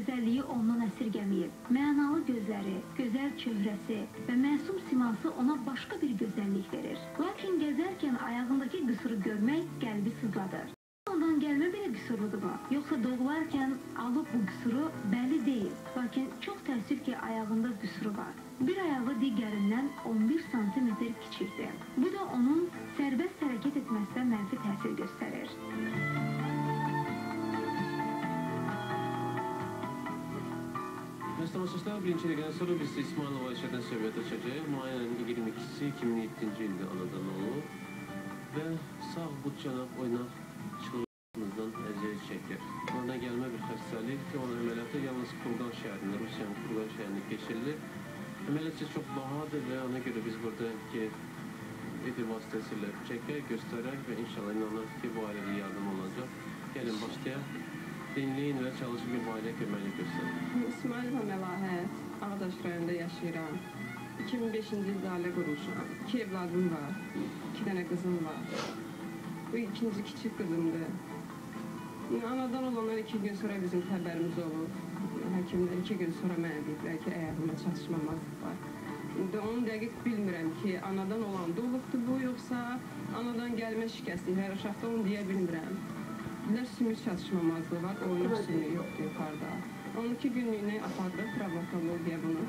gözəlliyi ondan əsirgəməyib. Mənalı gözləri, gözəl çöhrəsi və məsum siması ona başqa bir gözəllik verir. Lakin gəzərkən ayağındakı qüsuru görmək qəlbi sızladır. Ondan gəlmə belə qüsurludur Yoxsa doğularkən alıb bu qüsuru bəlli deyil. Lakin çox təəssüf ki, ayağında qüsuru var. Bir ayağı digərindən 11 sm kiçikdir. Bu da onun sərbəst hərəkət etməsinə mənfi təsir göstərir. Hindistan Asistan birinciliğine sarı liste İsmail Vahşet'in seviyet açacağı Mayan'ın 22'si 2007 ilde Anadolu ve sağ butçana oynar çılgınımızdan ezeli çeker. Ona gelme bir hastalık ki onun əməliyyatı yalnız Kurgan şehrinde, Rusya'nın Kurgan şehrinde geçirilir. Əməliyyatı çok bahadır ve ona göre biz burada ki edir vasıtasıyla çeker, gösterer ve inşallah inanır ki bu aileyi yardım Dinləyin və çalışın ki, bu ailə köməklik göstərin. İsmailova Məlahət, Ağdaş rayonunda yaşayıram. 2005-ci ildə ailə qurmuşam. İki evladım var, iki dənə qızım var. Bu ikinci kiçik qızımdır. Anadan olanlar iki gün sonra bizim xəbərimiz olub. Həkimlər iki gün sonra mənə deyiblər ki, əyağıma çatışmamazlıq var. Onu dəqiq bilmirəm ki, anadan olan olubdur bu, yoxsa anadan gəlmə şikəsti, hər uşaqda onu deyə bilmirəm. Dedilər sümük çatışmamazlığı var, oyunluq sümüyü yoxdur yuxarıda. 12 günlüyünə apardı travmatologiya bunu.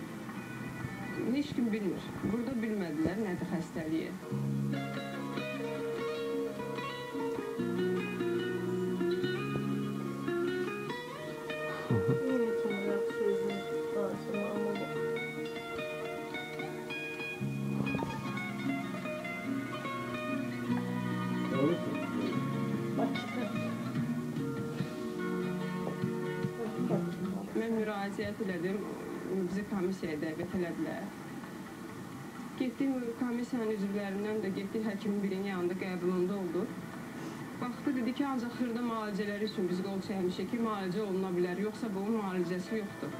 Heç kim bilmir. Burada bilmədilər nədir xəstəliyi. müraciət elədim, bizi komissiyaya dəvət elədilər. Getdim komissiyanın üzvlərindən də getdik həkimin birinin yanında qəbulunda oldu. Baxdı dedi ki, ancaq xırda müalicələri üçün biz qol çəkmişik ki, müalicə oluna bilər, yoxsa bunun müalicəsi yoxdur.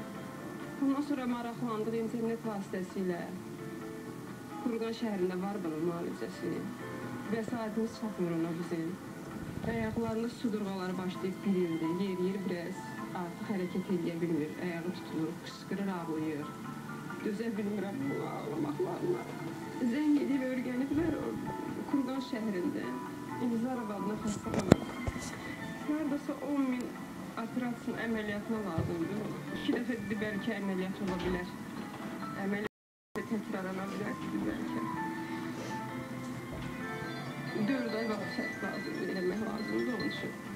Ondan sonra maraqlandıq internet vasitəsilə. Qurqan şəhərində var bunun müalicəsi. Vəsaitimiz çatmır ona bizim. Ayaqlarında sudurğalar başlayıb birildi, yeriyir biraz artıq hərəkət edə bilmir, tutulur, qışqırır, ağlayır. Dözə bilmirəm bu ağlamaqlarına. Zəng edib öyrəniblər Kurqan şəhərində. İlzarov adına xəstəxana. Haradasa 10 min operasiya əməliyyatına lazımdır. İki dəfə dedi bəlkə əməliyyat ola bilər. Əməliyyat təkrarlana bilər dedi bəlkə. 4 ay vaxt şərt lazımdır.